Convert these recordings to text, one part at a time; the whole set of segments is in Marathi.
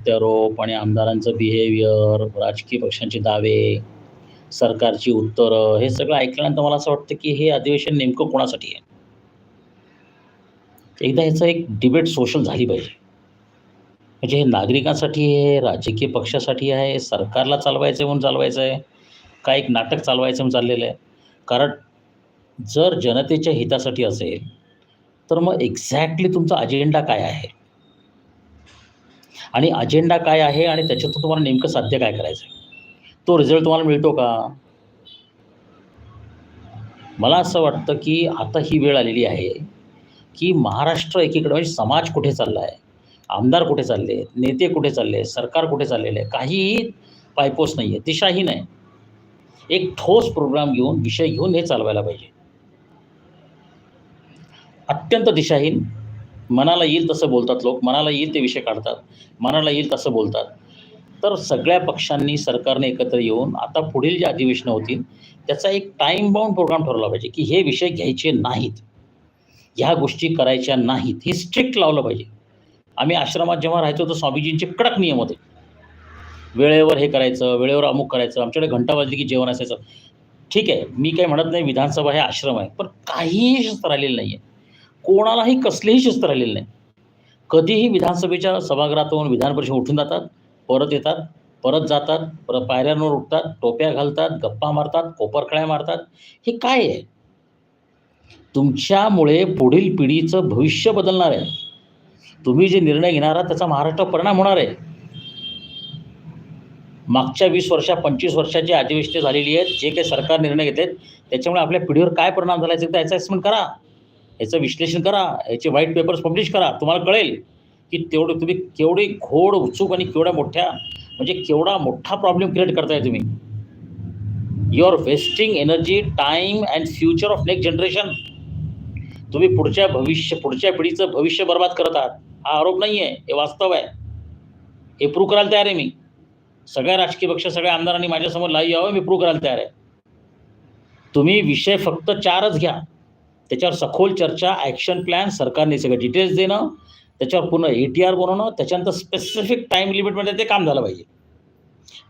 प्रत्यारोप आणि आमदारांचं बिहेवियर, राजकीय पक्षांचे दावे, सरकारची उत्तरं, हे सगळं ऐकल्यानंतर मला असं वाटतं, की हे अधिवेशन नेमकं कोणासाठी आहे? एकदा ह्याचं एक डिबेट सोशल झाली पाहिजे. म्हणजे हे नागरिकांसाठी आहे, राजकीय पक्षासाठी आहे, सरकारला चालवायचं आहे म्हणून चालवायचं आहे, का एक नाटक चालवायचं म्हणून चाललेलं आहे? कारण जर जनतेच्या हितासाठी असेल, तर मग एक्झॅक्टली तुमचा अजेंडा काय आहे? आणि अजेंडा काय आहे आणि त्याच्यातून तुम्हाला नेमकं साध्य काय करायचं आहे? तो रिझल्ट तुम्हाला मिळतो का? मला असं वाटतं, की आता ही वेळ आलेली आहे, की महाराष्ट्र एकीकडे म्हणजे समाज कुठे चालला आहे, आमदार कुठे चालले नेते कुठे चालले आहेत, सरकार कुठे चाललेलं आहे, काहीही पायपोस नाही आहे, दिशाहीन आहे. एक ठोस प्रोग्राम घेऊन, विषय घेऊन हे चालवायला पाहिजे. अत्यंत दिशाहीन, मनाला येईल तसं बोलतात लोक, मनाला येईल ते विषय काढतात, मनाला येईल तसं बोलतात. तर सगळ्या पक्षांनी, सरकारने एकत्र येऊन आता पुढील जे अधिवेशनं होतील, त्याचा एक टाईम बाउंड प्रोग्राम ठरवला पाहिजे, की हे विषय घ्यायचे नाहीत. ह्या गोष्टी करायच्या नाहीत. हे स्ट्रिक्ट लावलं पाहिजे. आम्ही आश्रमात जेव्हा राहायचो, तर स्वामीजींचे कडक नियम होते. वेळेवर हे करायचं, वेळेवर अमुक करायचं, आमच्याकडे घंटा वाजली की जेवण असायचं. ठीक आहे, मी काही म्हणत नाही विधानसभा हे आश्रम आहे, पण काहीही शिस्त राहिलेलं नाही आहे. कोणालाही कसलीही शिस्त राहिलेली नाही. कधीही विधानसभेच्या सभागृहातून, विधान परिषद उठून जातात, परत येतात, परत जातात, परत पायऱ्यांवर उठतात, टोप्या घालतात, गप्पा मारतात, कोपरखळ्या मारतात. हे काय आहे? तुमच्यामुळे पुढील पिढीचं भविष्य बदलणार आहे. तुम्ही जे निर्णय घेणार आहात, त्याचा महाराष्ट्र परिणाम होणार आहे. मागच्या वीस वर्षा 25 वर्षाची अधिवेशने झालेली आहेत. जे काही सरकार निर्णय घेत आहेत, त्याच्यामुळे आपल्या पिढीवर काय परिणाम झाला याचा एकदा असेसमेंट करा. याचं विश्लेषण करा. याचे व्हाईट पेपर्स पब्लिश करा. तुम्हाला कळेल, की तेवढं तुम्ही केवढी घोड उत्सुक आणि केवढ्या मोठ्या म्हणजे केवढा मोठा प्रॉब्लेम क्रिएट करताय तुम्ही. You are wasting energy, time and future of next generation. तुम्ही पुढच्या भविष्य पुढच्या पिढीचं भविष्य बरबाद करत आहात. हा आरोप नाही आहे, हे वास्तव आहे. हे प्रूव्ह करायला तयार आहे मी. सगळ्या राजकीय पक्ष, सगळ्या आमदारांनी माझ्यासमोर लाई यावं, मी प्रूव्ह करायला तयार आहे. तुम्ही विषय फक्त चारच घ्या. त्याच्यावर सखोल चर्चा, ॲक्शन प्लॅन, सरकारने सगळे डिटेल्स देणं, त्याच्यावर पूर्ण ए-टी-आर बनवणं, त्याच्यानंतर स्पेसिफिक टाईम लिमिटमध्ये ते काम झालं पाहिजे.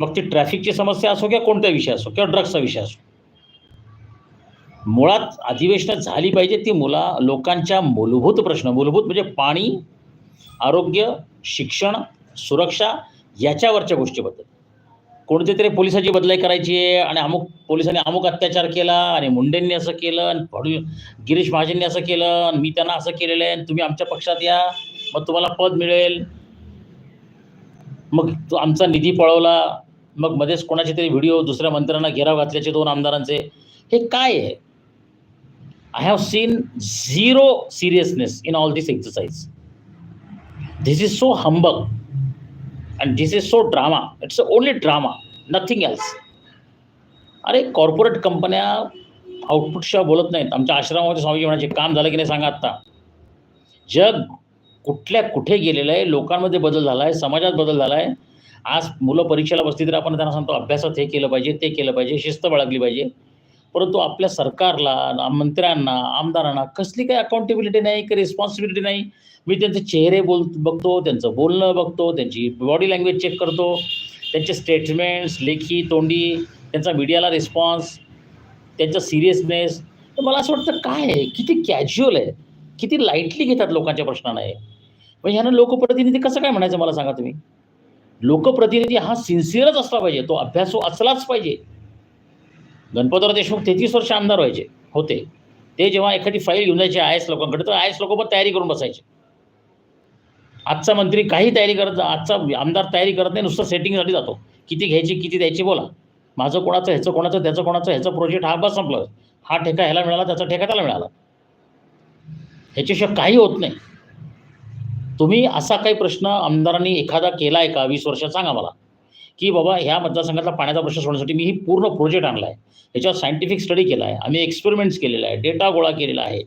मग ती ट्रॅफिकची समस्या असो किंवा कोणता विषय असो किंवा ड्रग्सचा विषय असो. मुळात अधिवेशनं झाली पाहिजे ती मुला लोकांच्या मूलभूत प्रश्न, मूलभूत म्हणजे पाणी, आरोग्य, शिक्षण, सुरक्षा याच्यावरच्या गोष्टीबद्दल. कोणती तरी पोलिसाची बदलाई करायची आहे आणि अमुक पोलिसांनी अमुक अत्याचार केला आणि मुंडेंनी असं केलं आणि फडू गिरीश महाजननी असं केलं आणि मी त्यांना असं केलेलं आहे आणि तुम्ही आमच्या पक्षात या, मग तुम्हाला पद मिळेल. मग तो आमचा निधी पळवला. मग मध्येच कोणाचे तरी व्हिडिओ दुसऱ्या मंत्र्यांना घेराव घातल्याचे दोन आमदारांचे. हे काय आहे? I have seen zero seriousness in all this exercise. This is so humbug and this is so drama. It's a only drama, nothing else. अरे कॉर्पोरेट कंपन्या आउटपुटशिवाय बोलत नाहीत. आमच्या आश्रमामध्ये स्वामीजी म्हणायचे, "काम झालं की नाही सांगा आत्ता." जग कुठल्या कुठे गेलेलं आहे, लोकांमध्ये बदल झाला आहे, समाजात बदल झाला आहे. आज मुलं परीक्षेला बसली तर आपण त्यांना सांगतो, अभ्यासात हे केलं पाहिजे, ते केलं पाहिजे, शिस्त बाळगली पाहिजे. परंतु आपल्या सरकारला, मंत्र्यांना, आमदारांना कसली काही अकाउंटेबिलिटी नाही, काही रिस्पॉन्सिबिलिटी नाही. मी त्यांचे चेहरे बोल बघतो, त्यांचं बोलणं बघतो, त्यांची बॉडी लँग्वेज चेक करतो, त्यांचे स्टेटमेंट्स, लेखी, तोंडी, त्यांचा मीडियाला रिस्पॉन्स, त्यांचा सिरियसनेस. तर मला असं वाटतं काय आहे? किती कॅज्युअल आहे. किती लाईटली घेतात लोकांच्या प्रश्नांना हे. मग ह्यानं लोकप्रतिनिधी कसं काय म्हणायचं मला सांगा तुम्ही? लोकप्रतिनिधी हा सिन्सिअरच असला पाहिजे. तो अभ्यासू असलाच पाहिजे. गणपतराव देशमुख 33 वर्ष आमदार व्हायचे होते. ते जेव्हा एखादी फाईल घेऊन जायचे आय एस लोकांकडे, तर आय एस लोक पण तयारी करून बसायचे. आजचा मंत्री काही तयारी करत आजचा आमदार तयारी करत नाही, नुसतं सेटिंगसाठी जातो. किती घ्यायची, किती द्यायची बोला. माझं कोणाचं, ह्याचं कोणाचं, त्याचं कोणाचं, ह्याचा प्रोजेक्ट हा बस संपलं. हा ठेका ह्याला मिळाला, त्याचा ठेका त्याला मिळाला. ह्याच्याशिवाय काही होत नाही. तुम्ही असा काही प्रश्न आमदारांनी एखादा केला आहे का वीस वर्षात सांगा मला, की बाबा ह्या मतदारसंघातला पाण्याचा प्रश्न सोडण्यासाठी मी ही पूर्ण प्रोजेक्ट आणला आहे याच्यावर सायंटिफिक स्टडी केला आहे. आम्ही एक्सपेरिमेंट्स केलेला आहे. डेटा गोळा केलेला आहे.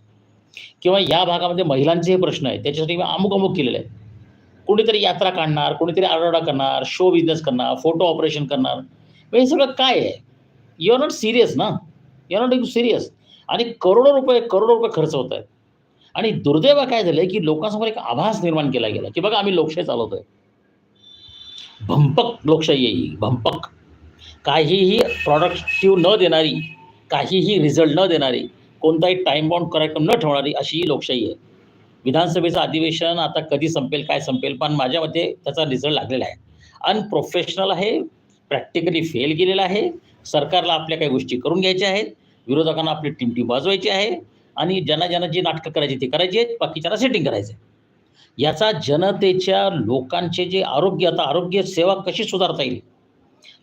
किंवा या भागामध्ये महिलांचे हे प्रश्न आहेत. त्याच्यासाठी मी अमुक-अमुक केलेलं आहे. कोणीतरी यात्रा काढणार, कोणीतरी आरडा करणार, शो बिझनेस करणार, फोटो ऑपरेशन करणार. मग हे सगळं काय आहे? यू आर नॉट सिरियस ना. यू आर नॉट सिरियस आणि करोडो रुपये, करोडो रुपये खर्च होत आहेत. आणि दुर्दैव काय झालंय, की लोकांसमोर एक आभास निर्माण केला गेला, की बघा आम्ही लोकशाही चालवतोय. भंपक लोकशाही आहे ही भंपक. काहीही प्रॉडक्टिव्ह न देणारी काहीही रिझल्ट न देणारी कोणताही टाईम बाउंड कार्यक्रम न ठेवणारी अशी ही लोकशाही आहे. विधानसभेचं अधिवेशन आता कधी संपेल काय संपेल पण माझ्या मते त्याचा रिझल्ट लागलेला आहे. अनप्रोफेशनल आहे प्रॅक्टिकली फेल गेलेलं आहे. सरकारला आपल्या काही गोष्टी करून घ्यायच्या आहेत. विरोधकांना आपली टीम टीम वाजवायची आहे. आणि ज्यांना ज्यांना जी नाटकं करायची ती करायची आहेत. बाकीच्यांना सेटिंग करायचं आहे याचा जनतेच्या लोकांचे जे आरोग्य आता आरोग्य सेवा कशी सुधारता येईल?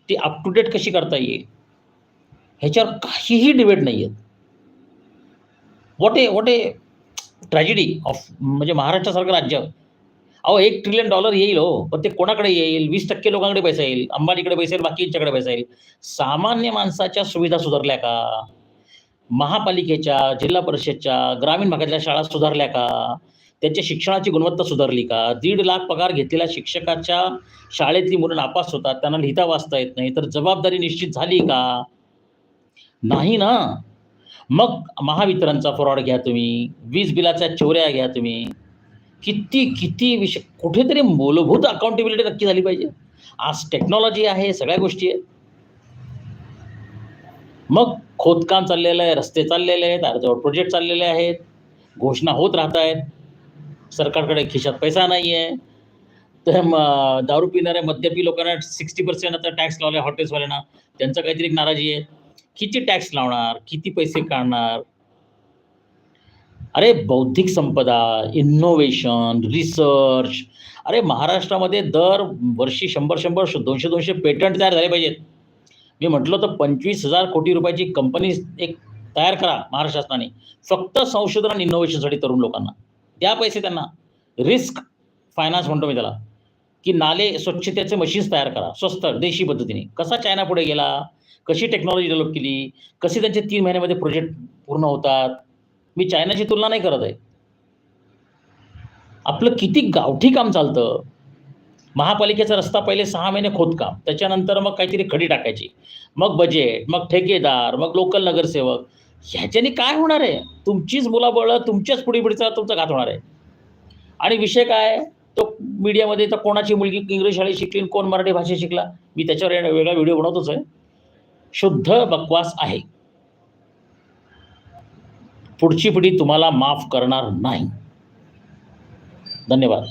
ती अप टू डेट कशी करता येईल? ह्याच्यावर काहीही डिबेट नाही आहेत what a what a tragedy of म्हणजे महाराष्ट्रासारखं राज्य. अहो एक ट्रिलियन डॉलर येईल हो पण ते कोणाकडे येईल? वीस टक्के लोकांकडे पैसा येईल अंबानीकडे पैसा येईल बाकींच्याकडे पैसा येईल. सामान्य माणसाच्या सुविधा सुधारल्या का? महापालिकेच्या जिल्हा परिषदच्या ग्रामीण भागातल्या शाळा सुधारल्या का? त्यांच्या शिक्षणाची गुणवत्ता सुधारली का? दीड लाख पगार घेतलेल्या शिक्षकाच्या शाळेतली मुलं नापास होतात त्यांना लिहिता वाचता येत नाही तर जबाबदारी निश्चित झाली का? नाही ना. मग महावितरणचा फ्रॉड घ्या तुम्ही वीज बिलाच्या चोऱ्या घ्या तुम्ही. किती किती विषय कुठेतरी मूलभूत अकाउंटेबिलिटी नक्की झाली पाहिजे. आज टेक्नॉलॉजी आहे सगळ्या गोष्टी आहेत. मग खोदकाम चाललेलं आहे रस्ते चाललेले आहेत अर्धवट प्रोजेक्ट चाललेले आहेत घोषणा होत राहत आहेत. सरकारकडे खिशात पैसा नाही आहे तर मग दारू पिणाऱ्या मद्यपी लोकांना सिक्स्टी पर्सेंट आता टॅक्स लावला हॉटेल्सवाल्यांना त्यांचा काहीतरी एक नाराजी आहे. किती टॅक्स लावणार? किती पैसे काढणार? अरे बौद्धिक संपदा इनोव्हेशन रिसर्च अरे महाराष्ट्रामध्ये दर वर्षी शंभर शंभर दोनशे दोनशे पेटंट तयार झाले पाहिजेत. मी म्हटलं तर पंचवीस हजार कोटी रुपयाची कंपनी एक तयार करा महाराष्ट्र शासनाने. फक्त संशोधन आणि इनोव्हेशनसाठी तरुण लोकांना. द्या पैसे त्यांना. रिस्क फायनान्स म्हणतो मी त्याला. की नाले स्वच्छतेचे मशीन्स तयार करा. स्वस्त देशी पद्धतीने. कसा चायना पुढे गेला? कशी टेक्नॉलॉजी डेव्हलप केली? कसे त्यांचे तीन महिन्यामध्ये प्रोजेक्ट पूर्ण होतात? मी चायनाची तुलना नाही करत आहे. आपलं किती गावठी काम चालतं. महापालिकेचा रस्ता पहिले सहा महिने खोदकाम. त्याच्यानंतर मग काहीतरी खडी टाकायची. मग बजेट मग ठेकेदार मग लोकल नगरसेवक. ह्याच्याने काय होणार आहे? तुमचीच मुलाबळ तुमच्याच पुढे पुढचा तुमचा घात होणार आहे. आणि विषय काय तो मीडियामध्ये तर कोणाची मुलगी इंग्लिश शाळेत शिकली कोण मराठी भाषा शिकला? मी त्याच्यावर एक वेगळा व्हिडिओ बनवतोच आहे. शुद्ध बकवास आहे. पुढची पिढी तुम्हाला माफ करणार नाही. धन्यवाद.